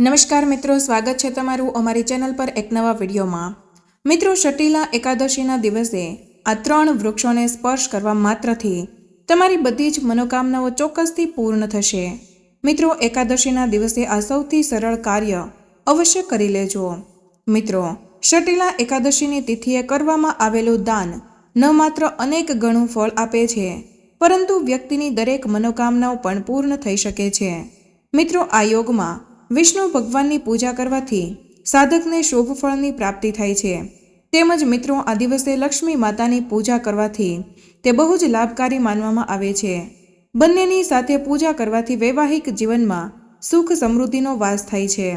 નમસ્કાર મિત્રો, સ્વાગત છે તમારું અમારી ચેનલ પર એક નવા વિડીયોમાં. મિત્રો, શટીલા એકાદશીના દિવસે આ ત્રણ વૃક્ષોને સ્પર્શ કરવા માત્રથી તમારી બધી જ મનોકામનાઓ ચોક્કસથી પૂર્ણ થશે. મિત્રો, એકાદશીના દિવસે આ સૌથી સરળ કાર્ય અવશ્ય કરી લેજો. મિત્રો, શટીલા એકાદશીની તિથિએ કરવામાં આવેલું દાન ન માત્ર અનેક ગણું ફળ આપે છે, પરંતુ વ્યક્તિની દરેક મનોકામનાઓ પણ પૂર્ણ થઈ શકે છે. મિત્રો, આ યોગમાં વિષ્ણુ ભગવાનની પૂજા કરવાથી સાધકને શુભ ફળની પ્રાપ્તિ થાય છે. તેમજ મિત્રો, આ દિવસે લક્ષ્મી માતાની પૂજા કરવાથી તે બહુ જ લાભકારી માનવામાં આવે છે. બંનેની સાથે પૂજા કરવાથી વૈવાહિક જીવનમાં સુખ સમૃદ્ધિનો વાસ થાય છે.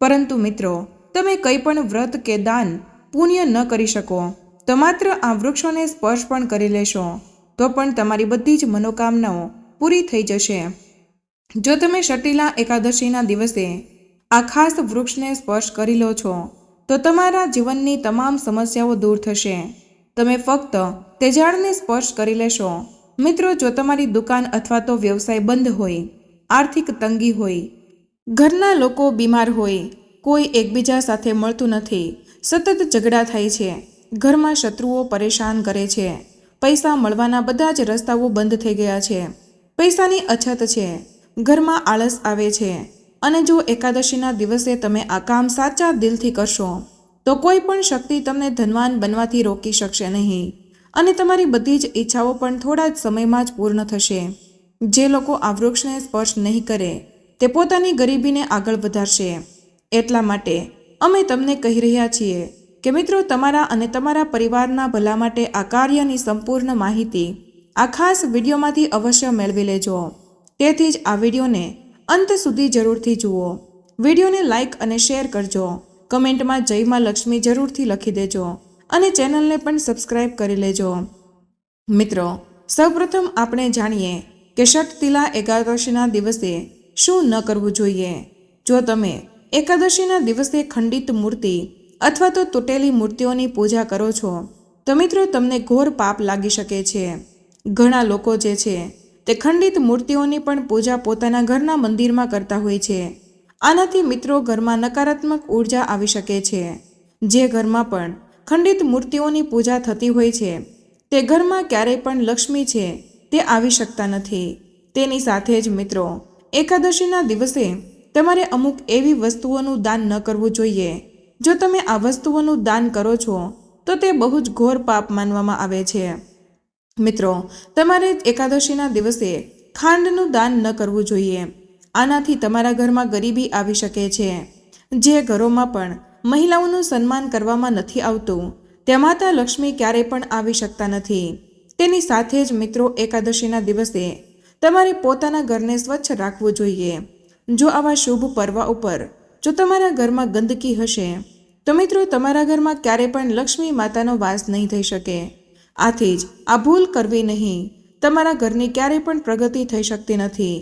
પરંતુ મિત્રો, તમે કંઈ પણ વ્રત કે દાન પુણ્ય ન કરી શકો, તો માત્ર આ વૃક્ષોને સ્પર્શ પણ કરી લેશો, તો પણ તમારી બધી જ મનોકામનાઓ પૂરી થઈ જશે. જો તમે શટીલા એકાદશીના દિવસે આ ખાસ વૃક્ષને સ્પર્શ કરી લો છો, તો તમારા જીવનની તમામ સમસ્યાઓ દૂર થશે. તમે ફક્ત તે ઝાડને સ્પર્શ કરી લેશો. મિત્રો, જો તમારી દુકાન અથવા તો વ્યવસાય બંધ હોય, આર્થિક તંગી હોય, ઘરના લોકો બીમાર હોય, કોઈ એકબીજા સાથે મળતું નથી, સતત ઝઘડા થાય છે, ઘરમાં શત્રુઓ પરેશાન કરે છે, પૈસા મળવાના બધા જ રસ્તાઓ બંધ થઈ ગયા છે, પૈસાની અછત છે ઘરમાં આળસ આવે છે. અને જો એકાદશીના દિવસે તમે આ કામ સાચા દિલથી કરશો, તો કોઈ પણ શક્તિ તમને ધનવાન બનવાથી રોકી શકશે નહીં. અને તમારી બધી જ ઈચ્છાઓ પણ થોડા જ સમયમાં જ પૂર્ણ થશે. જે લોકો આ વૃક્ષને સ્પર્શ નહીં કરે, તે પોતાની ગરીબીને આગળ વધારશે. એટલા માટે અમે તમને કહી રહ્યા છીએ કે મિત્રો, તમારા અને તમારા પરિવારના ભલા માટે આ કાર્યની સંપૂર્ણ માહિતી આ ખાસ વિડીયોમાંથી અવશ્ય મેળવી લેજો. તેથી જ આ વિડીયોને અંત સુધી જરૂરથી જુઓ. વિડીયોને લાઇક અને શેર કરજો. કમેન્ટમાં જયમાં લક્ષ્મી જરૂરથી લખી દેજો અને ચેનલને પણ સબસ્ક્રાઇબ કરી લેજો. મિત્રો, સૌપ્રથમ આપણે જાણીએ કે ષટતિલા એકાદશીના દિવસે શું ન કરવું જોઈએ. જો તમે એકાદશીના દિવસે ખંડિત મૂર્તિ અથવા તો તૂટેલી મૂર્તિઓની પૂજા કરો છો, તો મિત્રો તમને ઘોર પાપ લાગી શકે છે. ઘણા લોકો જે છે તે ખંડિત મૂર્તિઓની પણ પૂજા પોતાના ઘરના મંદિરમાં કરતા હોય છે. આનાથી મિત્રો ઘરમાં નકારાત્મક ઊર્જા આવી શકે છે. જે ઘરમાં પણ ખંડિત મૂર્તિઓની પૂજા થતી હોય છે, તે ઘરમાં ક્યારેય પણ લક્ષ્મી છે, તે આવી શકતા નથી. તેની સાથે જ મિત્રો, એકાદશીના દિવસે તમારે અમુક એવી વસ્તુઓનું દાન ન કરવું જોઈએ. જો તમે આ વસ્તુઓનું દાન કરો છો, તો તે બહુ જ ઘોર પાપ માનવામાં આવે છે. મિત્રો, તમારે એકાદશીના દિવસે ખાંડનું દાન ન કરવું જોઈએ. આનાથી તમારા ઘરમાં ગરીબી આવી શકે છે. જે ઘરોમાં પણ મહિલાઓનું સન્માન કરવામાં નથી આવતું, ત્યાં માતા લક્ષ્મી ક્યારેય પણ આવી શકતા નથી. તેની સાથે જ મિત્રો, એકાદશીના દિવસે તમારે પોતાના ઘરને સ્વચ્છ રાખવું જોઈએ. જો આવા શુભ પર્વ ઉપર, જો તમારા ઘરમાં ગંદકી હશે, તો મિત્રો, તમારા ઘરમાં ક્યારેય પણ લક્ષ્મી માતાનો વાસ નહીં થઈ શકે. આથી જ આ ભૂલ કરવી નહીં. તમારા ઘરની ક્યારેય પણ પ્રગતિ થઈ શકતી નથી.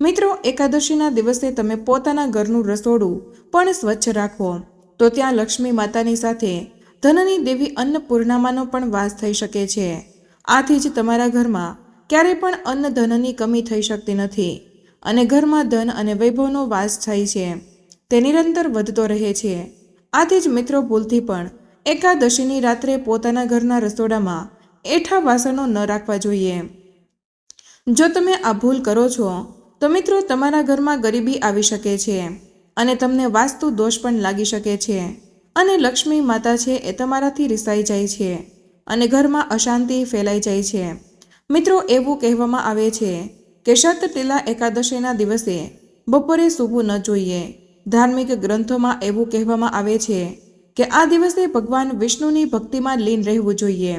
મિત્રો, એકાદશીના દિવસે તમે પોતાના ઘરનું રસોડું પણ સ્વચ્છ રાખો. તો ત્યાં લક્ષ્મી માતાની સાથે ધનની દેવી અન્નપૂર્ણામાનો પણ વાસ થઈ શકે છે. આથી જ તમારા ઘરમાં ક્યારેય પણ અન્ન ધનની કમી થઈ શકતી નથી અને ઘરમાં ધન અને વૈભવનો વાસ થાય છે. તે નિરંતર વધતો રહે છે. આથી જ મિત્રો, ભૂલથી પણ એકાદશીની રાત્રે પોતાના ઘરના રસોડામાં એઠા વાસણો ન રાખવા જોઈએ. જો તમે આ ભૂલ કરો છો, તો મિત્રો તમારા ઘરમાં ગરીબી આવી શકે છે અને તમને વાસ્તુ દોષ પણ લાગી શકે છે. અને લક્ષ્મી માતા છે એ તમારાથી રિસાઈ જાય છે અને ઘરમાં અશાંતિ ફેલાઈ જાય છે. મિત્રો એવું કહેવામાં આવે છે કે શતટીલા એકાદશીના દિવસે બપોરે સૂવું ન જોઈએ. ધાર્મિક ગ્રંથોમાં એવું કહેવામાં આવે છે કે આ દિવસે ભગવાન વિષ્ણુની ભક્તિમાં લીન રહેવું જોઈએ.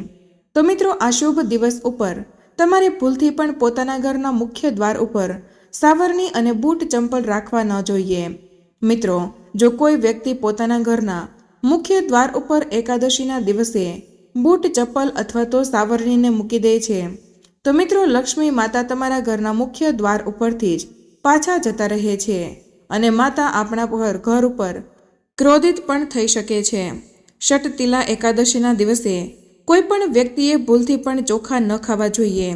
તો મિત્રો, આ શુભ દિવસ ઉપર તમારે ભૂલથી પણ પોતાના ઘરના મુખ્ય દ્વાર ઉપર સાવરણી અને બૂટ ચંપલ રાખવા ન જોઈએ. મિત્રો, જો કોઈ વ્યક્તિ પોતાના ઘરના મુખ્ય દ્વાર ઉપર એકાદશીના દિવસે બૂટ ચપ્પલ અથવા તો સાવરણીને મૂકી દે છે, તો મિત્રો, લક્ષ્મી માતા તમારા ઘરના મુખ્ય દ્વાર ઉપરથી જ પાછા જતા રહે છે અને માતા આપણા પર ઘર ઉપર ક્રોધિત પણ થઈ શકે છે. ષટતિલા એકાદશીના દિવસે કોઈ પણ વ્યક્તિએ ભૂલથી પણ ચોખા ન ખાવા જોઈએ,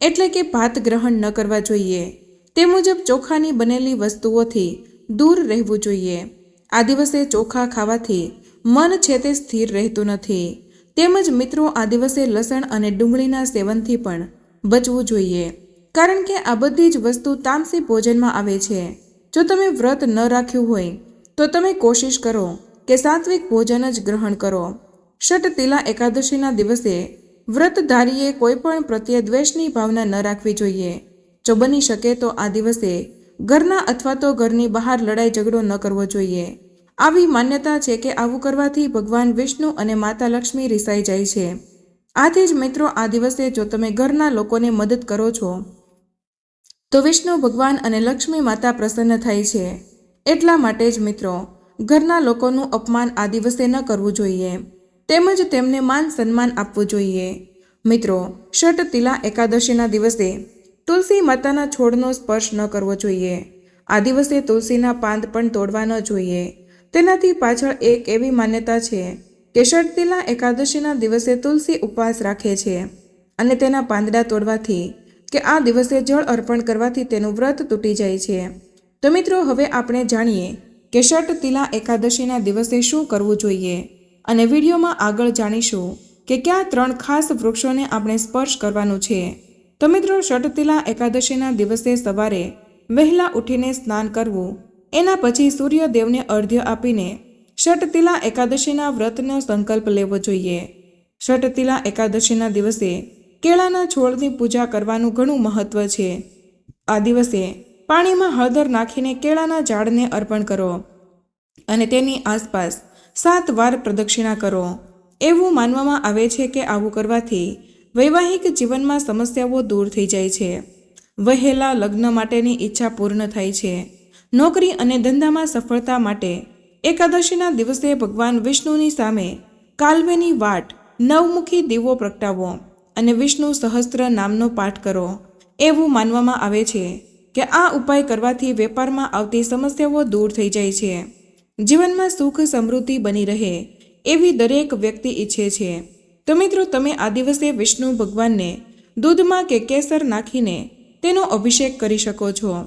એટલે કે ભાત ગ્રહણ ન કરવા જોઈએ. તે મુજબ ચોખાની બનેલી વસ્તુઓથી દૂર રહેવું જોઈએ. આ દિવસે ચોખા ખાવાથી મન છે તે સ્થિર રહેતું નથી. તેમજ મિત્રો આ દિવસે લસણ અને ડુંગળીના સેવનથી પણ બચવું જોઈએ. કારણ કે આ બધી જ વસ્તુ તામસી ભોજનમાં આવે છે. જો તમે વ્રત ન રાખ્યું હોય, તો તમે કોશિશ કરો કે સાત્વિક ભોજન જ ગ્રહણ કરો. ષટ તિલા એકાદશીના દિવસે વ્રતધારીએ કોઈપણ પ્રત્યે દ્વેષની ભાવના ન રાખવી જોઈએ. જો બની શકે તો આ દિવસે ઘરના અથવા તો ઘરની બહાર લડાઈ ઝઘડો ન કરવો જોઈએ. આવી માન્યતા છે કે આવું કરવાથી ભગવાન વિષ્ણુ અને માતા લક્ષ્મી રિસાઈ જાય છે. આથી જ મિત્રો, આ દિવસે જો તમે ઘરના લોકોને મદદ કરો છો, તો વિષ્ણુ ભગવાન અને લક્ષ્મી માતા પ્રસન્ન થાય છે. એટલા માટે જ મિત્રો, ઘરના લોકોનું અપમાન આ દિવસે ન કરવું જોઈએ. તેમજ તેમને માન સન્માન આપવું જોઈએ. મિત્રો ષટ તિલા એકાદશીના દિવસે તુલસી માતાના છોડનો સ્પર્શ ન કરવો જોઈએ. આ દિવસે તુલસીના પાંદ પણ તોડવા ન જોઈએ. તેનાથી પાછળ એક એવી માન્યતા છે કે શટતિલા એકાદશીના દિવસે તુલસી ઉપવાસ રાખે છે અને તેના પાંદડા તોડવાથી કે આ દિવસે જળ અર્પણ કરવાથી તેનું વ્રત તૂટી જાય છે. તો મિત્રો, હવે આપણે જાણીએ કે ષટતિલા એકાદશીના દિવસે શું કરવું જોઈએ. અને વિડીયોમાં આગળ જાણીશું કે કયા ત્રણ ખાસ વૃક્ષોને આપણે સ્પર્શ કરવાનું છે. તો મિત્રો, ષટતિલા એકાદશીના દિવસે સવારે વહેલા ઉઠીને સ્નાન કરવું, એના પછી સૂર્યદેવને અર્ધ્ય આપીને ષટતિલા એકાદશીના વ્રતનો સંકલ્પ લેવો જોઈએ. ષટતિલા એકાદશીના દિવસે કેળાના છોડની પૂજા કરવાનું ઘણું મહત્વ છે. આ દિવસે પાણીમાં હળદર નાખીને કેળાના ઝાડને અર્પણ કરો અને તેની આસપાસ સાત વાર પ્રદક્ષિણા કરો. એવું માનવામાં આવે છે કે આવું કરવાથી વૈવાહિક જીવનમાં સમસ્યાઓ દૂર થઈ જાય છે. વહેલા લગ્ન માટેની ઈચ્છા પૂર્ણ થાય છે. નોકરી અને ધંધામાં સફળતા માટે એકાદશીના દિવસે ભગવાન વિષ્ણુની સામે કાલવેની વાટ નવમુખી દીવો પ્રગટાવો અને વિષ્ણુ સહસ્ત્ર નામનો પાઠ કરો. એવું માનવામાં આવે છે કે આ ઉપાય કરવાથી વેપારમાં આવતી સમસ્યાઓ દૂર થઈ જાય છે. જીવનમાં સુખ સમૃદ્ધિ બની રહે એવી દરેક વ્યક્તિ ઈચ્છે છે. તો મિત્રો, તમે આ દિવસે વિષ્ણુ ભગવાનને દૂધમાં કે કેસર નાખીને તેનો અભિષેક કરી શકો છો.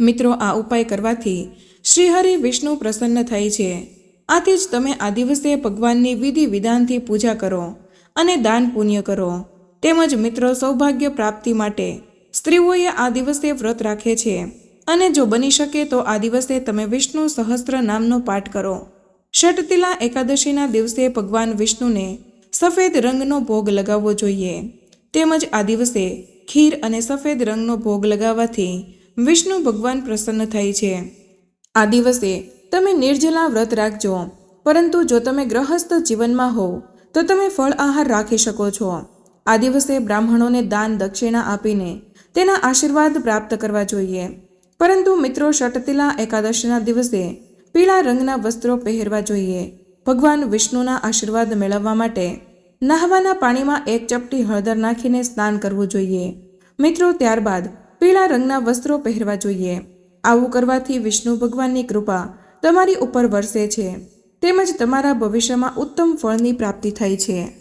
મિત્રો, આ ઉપાય કરવાથી શ્રીહરિ વિષ્ણુ પ્રસન્ન થાય છે. આથી જ તમે આ દિવસે ભગવાનની વિધિ વિધાનથી પૂજા કરો અને દાન પુણ્ય કરો. તેમજ મિત્રો, સૌભાગ્ય પ્રાપ્તિ માટે સ્ત્રીઓએ આ દિવસે વ્રત રાખે છે. અને જો બની શકે તો આ દિવસે તમે વિષ્ણુ સહસ્ત્ર નામનો પાઠ કરો. ષટતિલા એકાદશીના દિવસે ભગવાન વિષ્ણુને સફેદ રંગનો ભોગ લગાવવો જોઈએ. તેમજ આ દિવસે ખીર અને સફેદ રંગનો ભોગ લગાવવાથી વિષ્ણુ ભગવાન પ્રસન્ન થાય છે. આ દિવસે તમે નિર્જલા વ્રત રાખજો. પરંતુ જો તમે ગ્રહસ્થ જીવનમાં હોવ, તો તમે ફળ આહાર રાખી શકો છો. આ દિવસે બ્રાહ્મણોને દાન દક્ષિણા આપીને તેના આશીર્વાદ પ્રાપ્ત કરવા જોઈએ. પરંતુ મિત્રો શટતિલા એકાદશીના દિવસે પીળા રંગના વસ્ત્રો પહેરવા જોઈએ. ભગવાન વિષ્ણુના આશીર્વાદ મેળવવા માટે નહાવાના પાણીમાં એક ચપટી હળદર નાખીને સ્નાન કરવું જોઈએ. મિત્રો, ત્યારબાદ પીળા રંગના વસ્ત્રો પહેરવા જોઈએ. આવું કરવાથી વિષ્ણુ ભગવાનની કૃપા તમારી ઉપર વરસે છે. તેમજ તમારા ભવિષ્યમાં ઉત્તમ ફળની પ્રાપ્તિ થાય છે.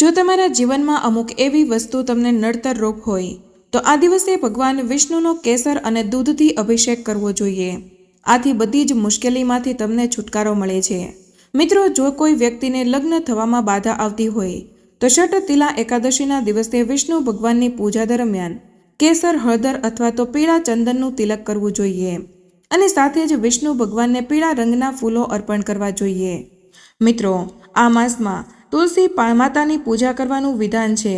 જો તમારા જીવનમાં અમુક એવી વસ્તુ તમને નડતર રૂપ હોય તો આ દિવસે ભગવાન વિષ્ણુનો કેસર અને દૂધથી અભિષેક કરવો જોઈએ. આથી બધી જ મુશ્કેલીમાંથી તમને છુટકારો મળે છે. મિત્રો, જો કોઈ વ્યક્તિને લગ્ન થવામાં બાધા આવતી હોય, તો શટ તિલા એકાદશીના દિવસે વિષ્ણુ ભગવાનની પૂજા દરમિયાન કેસર, હળદર અથવા તો પીળા ચંદનનું તિલક કરવું જોઈએ અને સાથે જ વિષ્ણુ ભગવાનને પીળા રંગના ફૂલો અર્પણ કરવા જોઈએ. મિત્રો, આ માસમાં તુલસી માતાની પૂજા કરવાનું વિધાન છે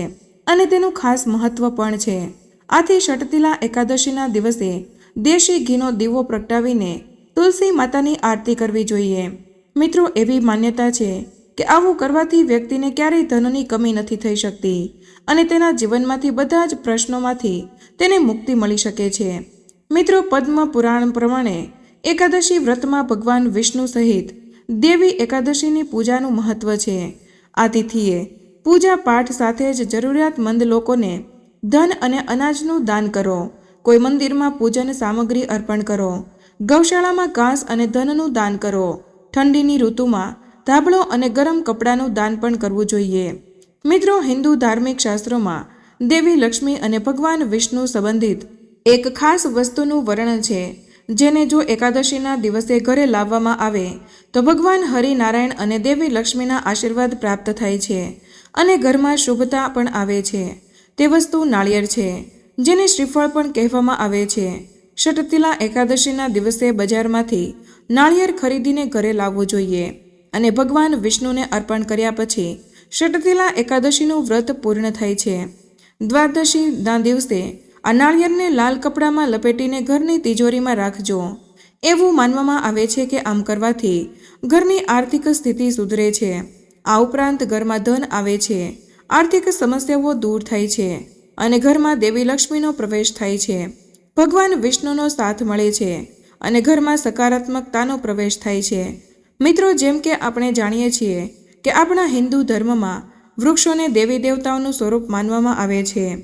અને તેનું ખાસ મહત્વ પણ છે. આથી ષટતિલા એકાદશીના દિવસે દેશી ઘીનો દીવો પ્રગટાવીને તુલસી માતાની આરતી કરવી જોઈએ. મિત્રો, એવી માન્યતા છે કે આવું કરવાથી વ્યક્તિને ક્યારેય ધનની કમી નથી થઈ શકતી અને તેના જીવનમાંથી બધા જ પ્રશ્નોમાંથી તેને મુક્તિ મળી શકે છે. મિત્રો, પદ્મ પુરાણ પ્રમાણે એકાદશી વ્રતમાં ભગવાન વિષ્ણુ સહિત દેવી એકાદશીની પૂજાનું મહત્વ છે. આ તિથિએ પૂજા પાઠ સાથે જ જરૂરિયાતમંદ લોકોને ધન અને અનાજનું દાન કરો. કોઈ મંદિરમાં પૂજન સામગ્રી અર્પણ કરો. ગૌશાળામાં ઘાસ અને ધનનું દાન કરો. ઠંડીની ઋતુમાં ધાબળો અને ગરમ કપડાનું દાન પણ કરવું જોઈએ. મિત્રો, હિન્દુ ધાર્મિક શાસ્ત્રોમાં દેવી લક્ષ્મી અને ભગવાન વિષ્ણુ સંબંધિત એક ખાસ વસ્તુનું વર્ણન છે, જેને જો એકાદશીના દિવસે ઘરે લાવવામાં આવે, તો ભગવાન હરિનારાયણ અને દેવી લક્ષ્મીના આશીર્વાદ પ્રાપ્ત થાય છે અને ઘરમાં શુભતા પણ આવે છે. તે વસ્તુ નાળિયેર છે, જેને શ્રીફળ પણ કહેવામાં આવે છે. ષટતિલા એકાદશીના દિવસે બજારમાંથી નાળિયેર ખરીદીને ઘરે લાવવું જોઈએ અને ભગવાન વિષ્ણુને અર્પણ કર્યા પછી ષટતિલા એકાદશીનું વ્રત પૂર્ણ થાય છે. દ્વાદશીના દિવસે આ નાળિયેરને લાલ કપડામાં લપેટીને ઘરની તિજોરીમાં રાખજો. એવું માનવામાં આવે છે કે આમ કરવાથી ઘરની આર્થિક સ્થિતિ સુધરે છે. આ ઉપરાંત ઘરમાં ધન આવે છે. આર્થિક સમસ્યાઓ દૂર થાય છે અને ઘરમાં દેવી લક્ષ્મીનો પ્રવેશ થાય છે. ભગવાન વિષ્ણુનો સાથ મળે છે અને ઘરમાં સકારાત્મકતાનો પ્રવેશ થાય છે. મિત્રો, જેમ કે આપણે જાણીએ છીએ કે આપણા હિન્દુ ધર્મમાં વૃક્ષોને દેવી દેવતાઓનું સ્વરૂપ માનવામાં આવે છે.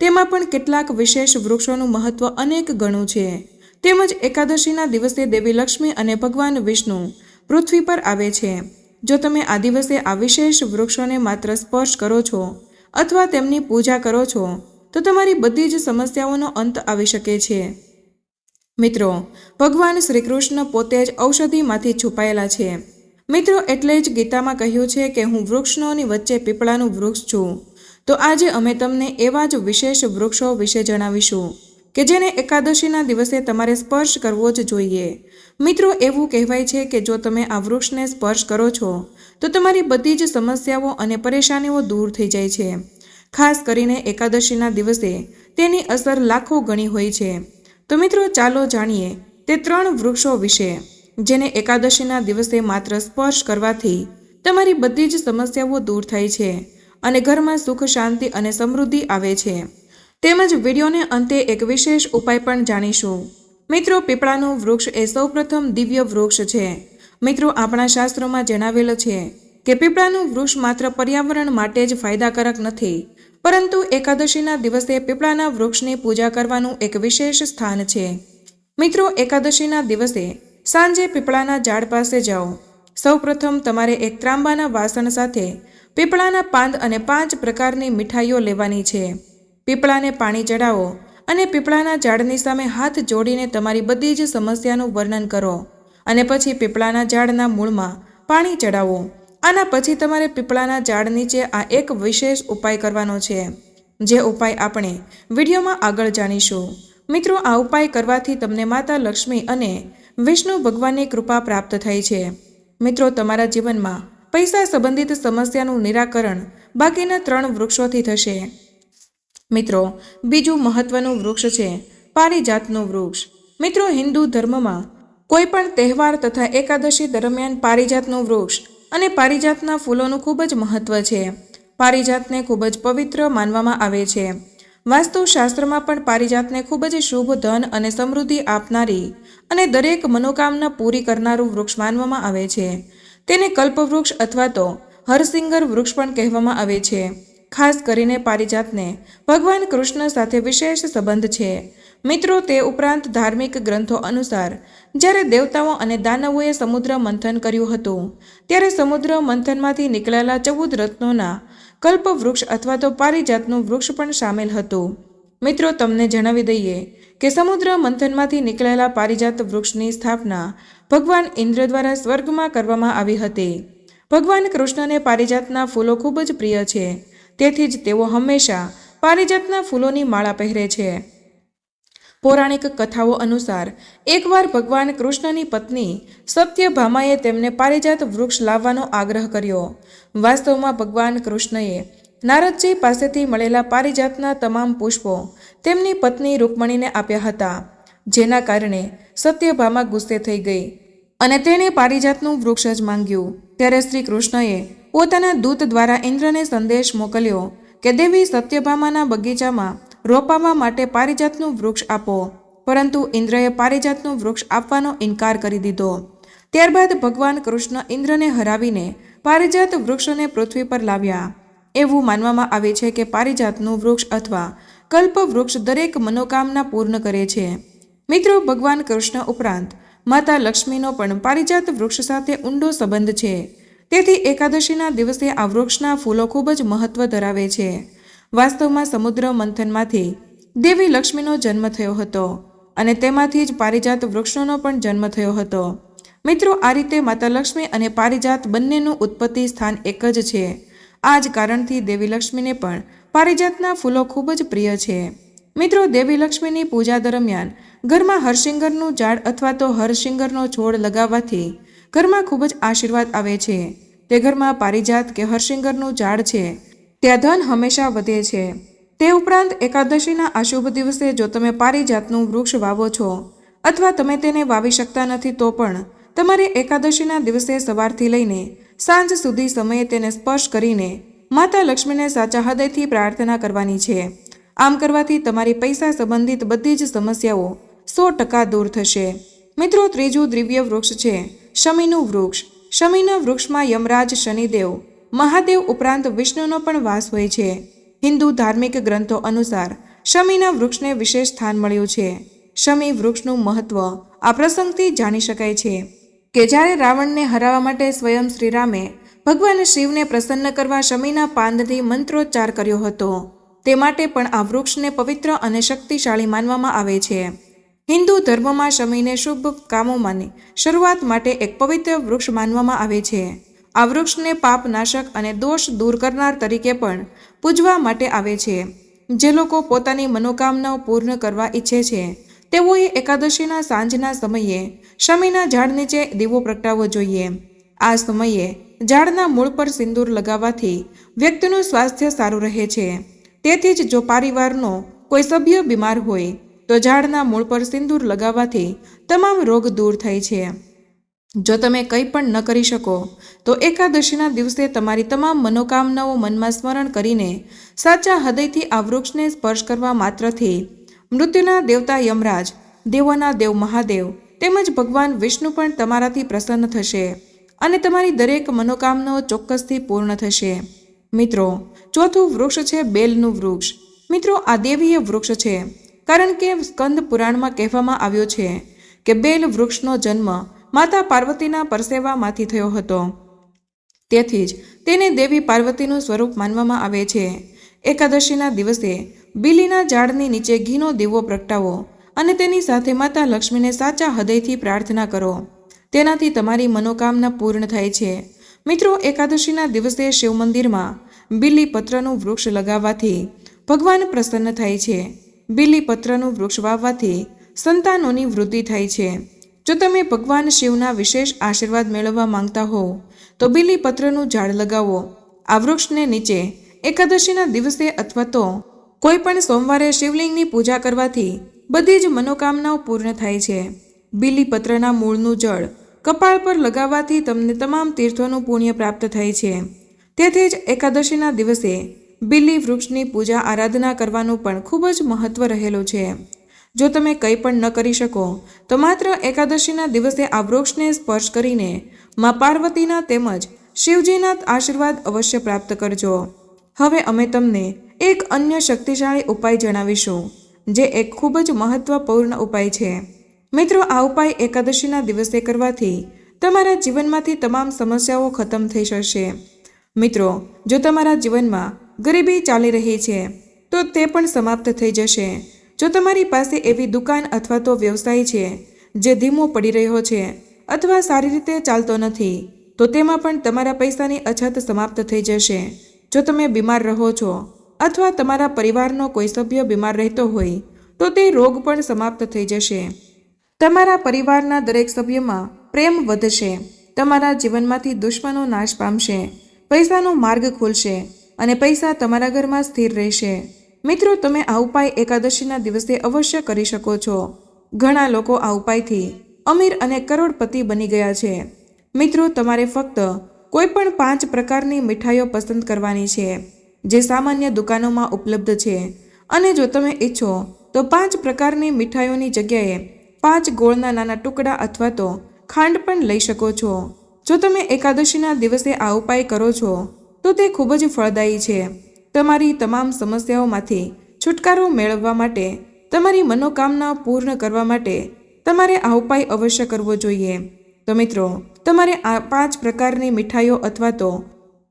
તેમાં પણ કેટલાક વિશેષ વૃક્ષોનું મહત્વ અનેક ગણું છે. તેમજ એકાદશીના દિવસે દેવી લક્ષ્મી અને ભગવાન વિષ્ણુ પૃથ્વી પર આવે છે. જો તમે આ દિવસે આ વિશેષ વૃક્ષોને માત્ર સ્પર્શ કરો છો અથવા તેમની પૂજા કરો છો, તો તમારી બધી જ સમસ્યાઓનો અંત આવી શકે છે. મિત્રો, ભગવાન શ્રી કૃષ્ણ પોતે જ ઔષધિમાંથી છુપાયેલા છે. મિત્રો, એટલે જ ગીતામાં કહ્યું છે કે હું વૃક્ષોની વચ્ચે પીપળાનું વૃક્ષ છું. તો આજે અમે તમને એવા જ વિશેષ વૃક્ષો વિશે જણાવીશું. કે જેને એકાદશીના દિવસે તમારે સ્પર્શ કરવો જ જોઈએ. મિત્રો, એવું કહેવાય છે કે જો તમે આ વૃક્ષને સ્પર્શ કરો છો, તો તમારી બધી જ સમસ્યાઓ અને પરેશાનીઓ દૂર થઈ જાય છે. ખાસ કરીને એકાદશીના દિવસે તેની અસર લાખો ગણી હોય છે. તો મિત્રો, ચાલો જાણીએ તે ત્રણ વૃક્ષો વિશે. જેને એકાદશીના દિવસે માત્ર સ્પર્શ કરવાથી તમારી બધી જ સમસ્યાઓ દૂર થાય છે અને ઘરમાં સુખ, શાંતિ અને સમૃદ્ધિ આવે છે. તેમજ વિડીયોને અંતે એક વિશેષ ઉપાય પણ જાણીશું. મિત્રો, પીપળાનું વૃક્ષ એ સૌપ્રથમ દિવ્ય વૃક્ષ છે. મિત્રો, આપણા શાસ્ત્રોમાં જણાવેલ છે કે પીપળાનું વૃક્ષ માત્ર પર્યાવરણ માટે જ ફાયદાકારક નથી, પરંતુ એકાદશીના દિવસે પીપળાના વૃક્ષની પૂજા કરવાનું એક વિશેષ સ્થાન છે. મિત્રો, એકાદશીના દિવસે સાંજે પીપળાના ઝાડ પાસે જાઓ. સૌપ્રથમ તમારે એક ત્રાંબાના વાસણ સાથે પીપળાના પાંદ અને પાંચ પ્રકારની મીઠાઈઓ લેવાની છે. પીપળાને પાણી ચડાવો અને પીપળાના ઝાડની સામે હાથ જોડીને તમારી બધી જ સમસ્યાનું વર્ણન કરો. અને પછી પીપળાના ઝાડના મૂળમાં પાણી ચડાવો આના પછી તમારે પીપળાના ઝાડ નીચે આ એક વિશેષ ઉપાય કરવાનો છે, જે ઉપાય આપણે વિડીયોમાં આગળ જાણીશું. મિત્રો, આ ઉપાય કરવાથી તમને માતા લક્ષ્મી અને વિષ્ણુ ભગવાનની કૃપા પ્રાપ્ત થાય છે. મિત્રો, તમારા જીવનમાં પૈસા સંબંધિત સમસ્યાનું નિરાકરણ બાકીના ત્રણ વૃક્ષોથી થશે. મિત્રો, બીજું મહત્વનું વૃક્ષ છે પારિજાતનું વૃક્ષ. મિત્રો, હિન્દુ ધર્મમાં કોઈ પણ તહેવાર તથા એકાદશી દરમિયાન પારિજાતનું વૃક્ષ અને પારિજાતના ફૂલોનું ખૂબ જ મહત્વ છે. પારિજાતને ખૂબ જ પવિત્ર માનવામાં આવે છે. વાસ્તુશાસ્ત્રમાં પણ પારિજાતને ખૂબ જ શુભ ધન અને સમૃદ્ધિ આપનારી અને દરેક મનોકામના પૂરી કરનારું વૃક્ષ માનવામાં આવે છે. તેને કલ્પવૃક્ષ અથવા તો હરસિંગર વૃક્ષ પણ કહેવામાં આવે છે. ખાસ કરીને પારિજાતને. ભગવાન કૃષ્ણ સાથે વિશેષ સંબંધ છે. મિત્રો, તે ઉપરાંત ધાર્મિક ગ્રંથો અનુસાર, જ્યારે દેવતાઓ અને દાનવોએ સમુદ્ર મંથન કર્યું હતું, ત્યારે સમુદ્ર મંથનમાંથી નીકળેલા ચૌદ રત્નોના કલ્પવૃક્ષ અથવા તો પારિજાતનું વૃક્ષ પણ સામેલ હતું. મિત્રો, તમને જણાવી દઈએ કે સમુદ્ર મંથનમાંથી નીકળેલા પારિજાત વૃક્ષની સ્થાપના ભગવાન ઇન્દ્ર દ્વારા સ્વર્ગમાં કરવામાં આવી હતી. ભગવાન કૃષ્ણને પારિજાતના ફૂલો ખૂબ જ પ્રિય છે. તેથી જ તેઓ હંમેશા પારિજાતના ફૂલોની માળા પહેરે છે. પૌરાણિક કથાઓ અનુસાર, એકવાર ભગવાન કૃષ્ણની પત્ની સત્યભામાએ તેમને પારિજાત વૃક્ષ લાવવાનો આગ્રહ કર્યો. વાસ્તવમાં ભગવાન કૃષ્ણએ નારદજી પાસેથી મળેલા પારિજાતના તમામ પુષ્પો તેમની પત્ની રૂકમણીને આપ્યા હતા, જેના કારણે સત્યભામા ગુસ્સે થઈ ગઈ અને તેણે પારિજાતનું વૃક્ષ જ માંગ્યું. ત્યારે શ્રી કૃષ્ણએ પોતાના દૂત દ્વારા ઇન્દ્રને સંદેશ મોકલ્યો કે, દેવી સત્યભામાના બગીચામાં રોપાવા માટે પારિજાતનું વૃક્ષ આપો. પરંતુ ઇન્દ્રએ પારિજાતનું વૃક્ષ આપવાનો ઇનકાર કરી દીધો. ત્યારબાદ ભગવાન કૃષ્ણ ઇન્દ્રને હરાવીને પારિજાત વૃક્ષને પૃથ્વી પર લાવ્યા. એવું માનવામાં આવે છે કે પારિજાતનું વૃક્ષ અથવા કલ્પ વૃક્ષ દરેક મનોકામના પૂર્ણ કરે છે. મિત્રો, ભગવાન કૃષ્ણ ઉપરાંત માતા લક્ષ્મીનો પણ પારિજાત વૃક્ષ સાથે ઊંડો સંબંધ છે. તેથી એકાદશીના દિવસે આ વૃક્ષના ફૂલો ખૂબ જ મહત્વ ધરાવે છે. વાસ્તવમાં સમુદ્ર મંથનમાંથી દેવી લક્ષ્મીનો જન્મ થયો હતો અને તેમાંથી જ પારિજાત વૃક્ષોનો પણ જન્મ થયો હતો. મિત્રો, આ રીતે માતા લક્ષ્મી અને પારિજાત બંનેનું ઉત્પત્તિ સ્થાન એક જ છે. આ જ કારણથી દેવી લક્ષ્મીને પણ પારિજાતના ફૂલો ખૂબ જ પ્રિય છે. મિત્રો, દેવી લક્ષ્મીની પૂજા દરમિયાન ઘરમાં હરસિંગરનું ઝાડ અથવા તો હરસિંગરનો છોડ લગાવવાથી ઘરમાં ખૂબ જ આશીર્વાદ આવે છે. તે ઘરમાં પારિજાત કે હરસિંગરનું ઝાડ છે. ત્યાં ધન હંમેશા વધે છે. તે ઉપરાંત એકાદશીના અશુભ દિવસે જો તમે પારિજાતનું વૃક્ષ વાવો છો, અથવા તમે તેને વાવી શકતા નથી, તો પણ તમારે એકાદશીના દિવસે સવારથી લઈને સાંજ સુધી સમયે તેને સ્પર્શ કરીને માતા લક્ષ્મીને સાચા હૃદયથી પ્રાર્થના કરવાની છે. આમ કરવાથી તમારી પૈસા સંબંધિત બધી જ સમસ્યાઓ સો ટકા દૂર થશે. મિત્રો, ત્રીજું દિવ્ય વૃક્ષ છે શમીનું વૃક્ષ. શમીના વૃક્ષમાં યમરાજ શનિદેવ, મહાદેવ ઉપરાંત વિષ્ણુનો પણ વાસ હોય છે. હિન્દુ ધાર્મિક ગ્રંથો અનુસાર શમીના વૃક્ષને વિશેષ સ્થાન મળ્યું છે. શમી વૃક્ષનું મહત્વ આ પ્રસંગથી જાણી શકાય છે કે જ્યારે રાવણને હરાવવા માટે સ્વયં શ્રીરામે ભગવાન શિવને પ્રસન્ન કરવા શમીના પાંદથી મંત્રોચ્ચાર કર્યો હતો, તે માટે પણ આ વૃક્ષને પવિત્ર અને શક્તિશાળી માનવામાં આવે છે. હિન્દુ ધર્મમાં શમીને શુભ કામોમાંની શરૂઆત માટે એક પવિત્ર વૃક્ષ માનવામાં આવે છે. આ વૃક્ષને પાપનાશક અને દોષ દૂર કરનાર તરીકે પણ પૂજવા માટે આવે છે. જે લોકો પોતાની મનોકામનાઓ પૂર્ણ કરવા ઈચ્છે છે, તેઓએ એકાદશીના સાંજના સમયે શમીના ઝાડ નીચે દીવો પ્રગટાવવો જોઈએ. આ સમયે ઝાડના મૂળ પર સિંદૂર લગાવવાથી વ્યક્તિનું સ્વાસ્થ્ય સારું રહે છે. તેથી જ જો પરિવારનો કોઈ સભ્ય બીમાર હોય તો ઝાડના મૂળ પર સિંદૂર લગાવવાથી તમામ રોગ દૂર થાય છે. જો તમે કંઈ પણ ન કરી શકો, તો એકાદશીના દિવસે તમારી તમામ મનોકામનાઓ મનમાં સ્મરણ કરીને સાચા હૃદયથી આ વૃક્ષને સ્પર્શ કરવા માત્રથી મૃત્યુના દેવતા યમરાજ, દેવોના દેવ મહાદેવ તેમજ ભગવાન વિષ્ણુ પણ તમારાથી પ્રસન્ન થશે અને તમારી દરેક મનોકામનાઓ ચોક્કસથી પૂર્ણ થશે. મિત્રો, ચોથું વૃક્ષ છે બેલનું વૃક્ષ. મિત્રો, આ દેવીય વૃક્ષ છે. કારણ કે સ્કંદ પુરાણમાં કહેવામાં આવ્યો છે કે બેલ વૃક્ષનો જન્મ માતા પાર્વતીના પરસેવામાંથી થયો હતો. તેથી જ તેને દેવી પાર્વતીનું સ્વરૂપ માનવામાં આવે છે. એકાદશીના દિવસે બિલીના ઝાડની નીચે ઘીનો દીવો પ્રગટાવો અને તેની સાથે માતા લક્ષ્મીને સાચા હૃદયથી પ્રાર્થના કરો. તેનાથી તમારી મનોકામના પૂર્ણ થાય છે. મિત્રો, એકાદશીના દિવસે શિવ મંદિરમાં બિલી પત્રનું વૃક્ષ લગાવવાથી ભગવાન પ્રસન્ન થાય છે. બીલી પત્રનું વૃક્ષ વાવવાથી સંતાનોની વૃદ્ધિ થાય છે. જો તમે ભગવાન શિવના વિશેષ આશીર્વાદ મેળવવા માંગતા હો, તો બિલીપત્રનું ઝાડ લગાવો. આ વૃક્ષને નીચે એકાદશીના દિવસે અથવા તો કોઈ પણ સોમવારે શિવલિંગની પૂજા કરવાથી બધી જ મનોકામનાઓ પૂર્ણ થાય છે. બિલીપત્રના મૂળનું જળ કપાળ પર લગાવવાથી તમને તમામ તીર્થોનું પુણ્ય પ્રાપ્ત થાય છે. તેથી જ એકાદશીના દિવસે બીલી વૃક્ષની પૂજા આરાધના કરવાનું પણ ખૂબ જ મહત્વ રહેલું છે. જો તમે કંઈ પણ ન કરી શકો, તો માત્ર એકાદશીના દિવસે આ વૃક્ષને સ્પર્શ કરીને મા પાર્વતીના તેમજ શિવજીના આશીર્વાદ અવશ્ય પ્રાપ્ત કરજો. હવે અમે તમને એક અન્ય શક્તિશાળી ઉપાય જણાવીશું, જે એક ખૂબ જ મહત્વપૂર્ણ ઉપાય છે. મિત્રો, આ ઉપાય એકાદશીના દિવસે કરવાથી તમારા જીવનમાંથી તમામ સમસ્યાઓ ખતમ થઈ જશે. મિત્રો, જો તમારા જીવનમાં ગરીબી ચાલી રહી છે, તો તે પણ સમાપ્ત થઈ જશે. જો તમારી પાસે એવી દુકાન અથવા તો વ્યવસાય છે, જે ધીમો પડી રહ્યો છે અથવા સારી રીતે ચાલતો નથી, તો તેમાં પણ તમારા પૈસાની અછત સમાપ્ત થઈ જશે. જો તમે બીમાર રહો છો અથવા તમારા પરિવારનો કોઈ સભ્ય બીમાર રહેતો હોય, તો તે રોગ પણ સમાપ્ત થઈ જશે. તમારા પરિવારના દરેક સભ્યમાં પ્રેમ વધશે. તમારા જીવનમાંથી દુશ્મનો નાશ પામશે. પૈસાનો માર્ગ ખુલશે. અને પૈસા તમારા ઘરમાં સ્થિર રહેશે. મિત્રો, તમે આ ઉપાય એકાદશીના દિવસે અવશ્ય કરી શકો છો. ઘણા લોકો આ ઉપાયથી અમીર અને કરોડપતિ બની ગયા છે. મિત્રો, તમારે ફક્ત કોઈ પણ પાંચ પ્રકારની મીઠાઈઓ પસંદ કરવાની છે, જે સામાન્ય દુકાનોમાં ઉપલબ્ધ છે. અને જો તમે ઈચ્છો, તો પાંચ પ્રકારની મીઠાઈઓની જગ્યાએ પાંચ ગોળના નાના ટુકડા અથવા તો ખાંડ પણ લઈ શકો છો. જો તમે એકાદશીના દિવસે આ ઉપાય કરો છો તો તે ખૂબ જ ફળદાયી છે. તમારી તમામ સમસ્યાઓમાંથી છુટકારો મેળવવા માટે, તમારી મનોકામના પૂર્ણ કરવા માટે તમારે આ ઉપાય અવશ્ય કરવો જોઈએ. તો મિત્રો, તમારે આ પાંચ પ્રકારની મીઠાઈઓ અથવા તો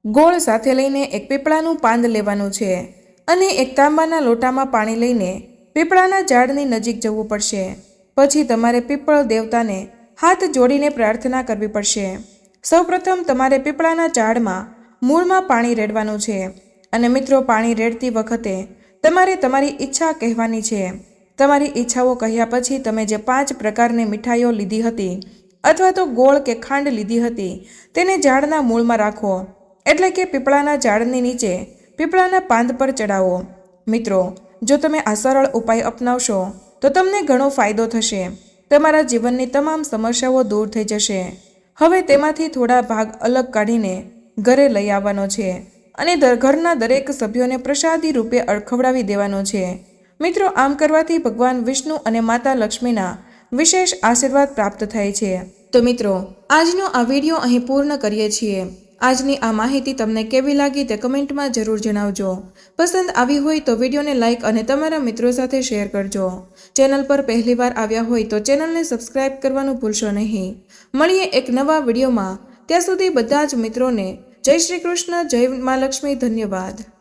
ગોળ સાથે લઈને એક પીપળાનું પાંદ લેવાનું છે અને એક તાંબાના લોટામાં પાણી લઈને પીપળાના ઝાડની નજીક જવું પડશે. પછી તમારે પીપળ દેવતાને હાથ જોડીને પ્રાર્થના કરવી પડશે. સૌપ્રથમ તમારે પીપળાના ઝાડમાં મૂળમાં પાણી રેડવાનું છે. અને મિત્રો, પાણી રેડતી વખતે તમારે તમારી ઈચ્છા કહેવાની છે. તમારી ઈચ્છાઓ કહ્યા પછી તમે જે પાંચ પ્રકારની મીઠાઈઓ લીધી હતી અથવા તો ગોળ કે ખાંડ લીધી હતી, તેને ઝાડના મૂળમાં રાખો. એટલે કે પીપળાના ઝાડની નીચે પીપળાના પાંદ પર ચડાવો. મિત્રો, જો તમે આ સરળ ઉપાય અપનાવશો, તો તમને ઘણો ફાયદો થશે. તમારા જીવનની તમામ સમસ્યાઓ દૂર થઈ જશે. હવે તેમાંથી થોડા ભાગ અલગ કાઢીને ઘરે લઈ આવવાનો છે અને ઘરના દરેક સભ્યોને પ્રસાદી રૂપે અડખવડાવી દેવાનો છે. મિત્રો, આમ કરવાથી ભગવાન વિષ્ણુ અને માતા લક્ષ્મીના વિશેષ આશીર્વાદ પ્રાપ્ત થાય છે. તો મિત્રો, આજનો આ વીડિયો અહીં પૂર્ણ કરીએ છીએ. આજની આ માહિતી તમને કેવી લાગી તે કમેન્ટમાં જરૂર જણાવજો. પસંદ આવી હોય તો વિડીયોને લાઇક અને તમારા મિત્રો સાથે શેર કરજો. ચેનલ પર પહેલીવાર આવ્યા હોય તો ચેનલને સબસ્ક્રાઇબ કરવાનું ભૂલશો નહીં. મળીએ એક નવા વિડીયોમાં. ત્યાં સુધી બધા જ મિત્રોને જય શ્રી કૃષ્ણ જય મા લક્ષ્મી ધન્યવાદ.